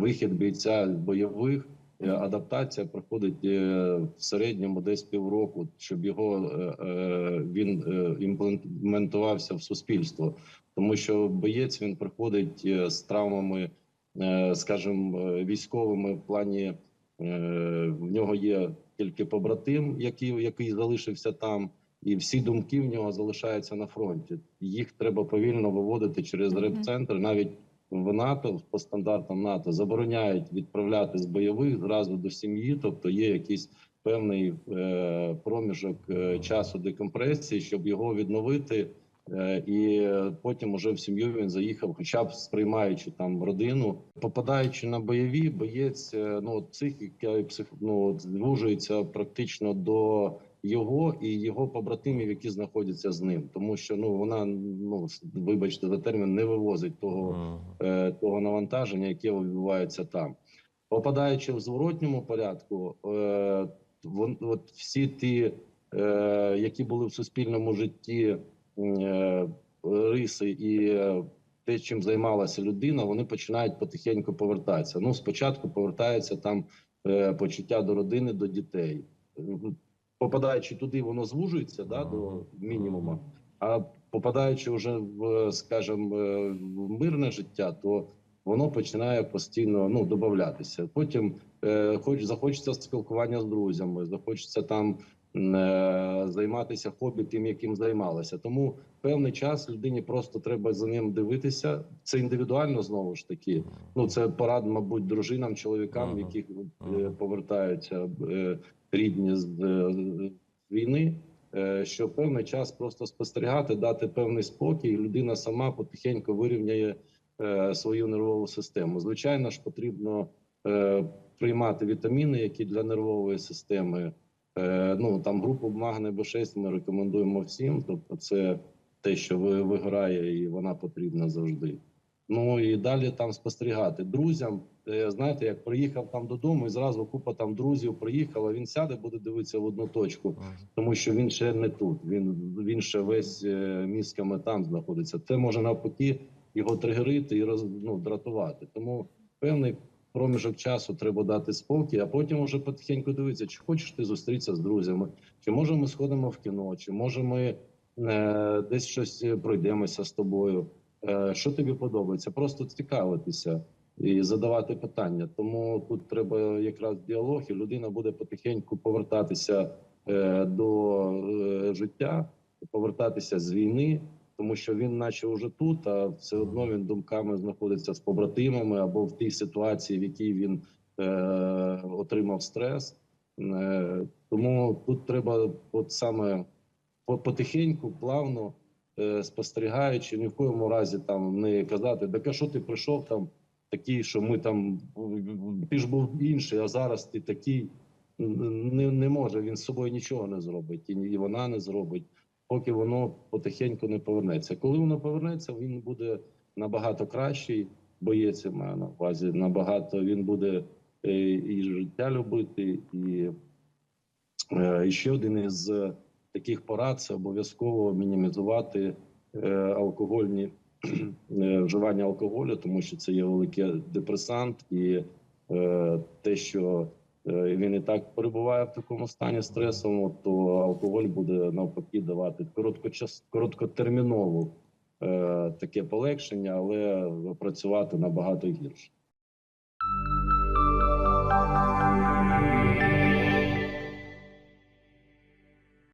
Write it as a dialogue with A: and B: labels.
A: вихід бійця з бойових. е, Адаптація проходить е, в середньому десь півроку, щоб його е, він імплементувався в суспільство, тому що боєць він приходить з травмами, скажімо, військовими в плані в нього є тільки побратим, який, який залишився там, і всі думки в нього залишаються на фронті. Їх треба повільно виводити через
B: Мгм.
A: реп-центр, навіть в НАТО по стандартам НАТО забороняють відправляти з бойових зразу до сім'ї, тобто є якийсь певний е, проміжок е, часу декомпресії, щоб його відновити. Е, І потім уже в сім'ю він заїхав, хоча б сприймаючи там родину, попадаючи на бойові, боєць ну психіка і псих, ну, звужується практично до його і його побратимів, які знаходяться з ним, тому що ну вона ну вибачте за термін, не вивозить того е, того навантаження, яке відбувається там. Попадаючи в зворотньому порядку, е, вон, от всі ті, е, які були в суспільному житті е, риси і е, те, чим займалася людина, вони починають потихеньку повертатися. Ну, спочатку повертається там е, почуття до родини, до дітей. Попадаючи туди, воно звужується да, до мінімуму. А попадаючи вже в, скажімо, е, в мирне життя, то воно починає постійно ну додатися. Потім, е, хоч захочеться спілкування з друзями, захочеться там займатися хобі, тим, яким займалася. Тому певний час людині просто треба за ним дивитися. Це індивідуально знову ж таки. Ну це порад, мабуть, дружинам, чоловікам,
C: Ага.
A: яких е,
C: Ага.
A: повертаються е, рідні з, е, війни. е, Що певний час просто спостерігати, дати певний спокій, і людина сама потихеньку вирівняє е, свою нервову систему. Звичайно ж, потрібно е, приймати вітаміни, які для нервової системи. Е, ну там групу магне Б6 ми рекомендуємо всім. Тобто, це те, що ви виграє, і вона потрібна завжди. Ну і далі там спостерігати друзям. е, Знаєте, як приїхав там додому, і зразу купа там друзів приїхала. Він сяде, буде дивитися в одну точку, тому що він ще не тут. Він він ще весь е, мізками там знаходиться. Це може навпаки його тригерити і роз, ну, дратувати. Тому певний проміжок часу треба дати спокій, а потім вже потихеньку дивитися, чи хочеш ти зустрітися з друзями, чи може ми сходимо в кіно, чи може ми е, десь щось пройдемося з тобою. Е, що тобі подобається? Просто цікавитися і задавати питання. Тому тут треба якраз діалог, і людина буде потихеньку повертатися е, до е, життя, повертатися з війни, тому що він, наче вже тут, а все одно він думками знаходиться з побратимами або в тій ситуації, в якій він е, отримав стрес. Е, тому тут треба, от саме по- потихеньку, плавно е, спостерігаючи, ні в коєму разі там не казати, так що ти прийшов там такий, що ми там ти ж був інший, а зараз ти такий. Не, не може він з собою нічого не зробить, і вона не зробить, поки воно потихеньку не повернеться. Коли воно повернеться, він буде набагато кращий. Боєць я маю на увазі. Набагато він буде е, і життя любити, і, е, і ще один із таких порад це обов'язково мінімізувати е, алкогольні вживання алкоголю, тому що це є великий депресант, і те, що Е, він і так перебуває в такому стані стресовому, то алкоголь буде навпаки давати короткочас, короткотерміново е, таке полегшення, але працювати набагато гірше.